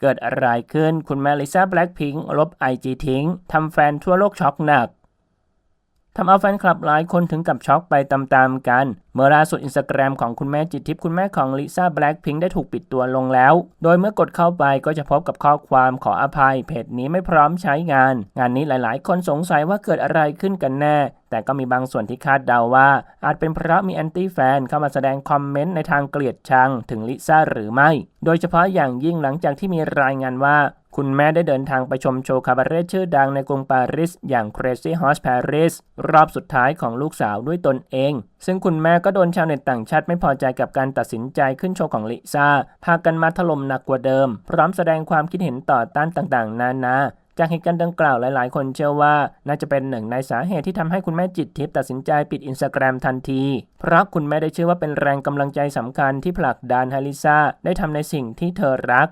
เกิดอะไรขึ้นคุณแมลิซาแบล็กพิงค์ลบไอจีทิ้งทำแฟนทั่วโลกช็อกหนัก ทำเอาแฟนคลับหลายคนถึงกับช็อกไปตามๆกัน เมื่อล่าสุดอินสตาแกรมของคุณแม่จิตทิพย์คุณแม่ของลิซ่าแบล็คพิงค์ได้ถูกปิดตัวลงแล้ว โดยเมื่อกดเข้าไปก็จะพบกับข้อความขออภัย เพจนี้ไม่พร้อมใช้งาน งานนี้หลายๆ คนสงสัยว่าเกิดอะไรขึ้นกันแน่ แต่ก็มีบางส่วนที่คาดเดาว่า อาจเป็นเพราะมีแอนตี้แฟนเข้ามาแสดงคอมเมนต์ในทางเกลียดชังถึงลิซ่าหรือไม่ โดยเฉพาะอย่างยิ่งหลังจากที่มีรายงานว่า คุณแม่ได้เดินทางไปชมโชว์คาบาเร่ชื่อดังในกรุงปารีสอย่าง Crazy Horse Paris รอบสุดท้ายของลูกสาวด้วยตนเอง ซึ่งคุณแม่ก็โดนชาวเน็ตต่างชาติไม่พอใจกับการตัดสินใจขึ้นโชว์ของลิซ่า พากันมาถล่มหนักกว่าเดิม พร้อมแสดงความคิดเห็นต่อต้านต่างๆ นานาจากเหตุการณ์ดังกล่าวหลาย ๆ คนเชื่อว่า น่าจะเป็นหนึ่งในสาเหตุที่ทำให้คุณแม่จิตทิพย์ตัดสินใจปิดอินสตาแกรมทันที เพราะคุณแม่ได้เชื่อว่าเป็นแรงกำลังใจสำคัญที่ผลักดันให้ลิซ่าได้ทำในสิ่งที่เธอรัก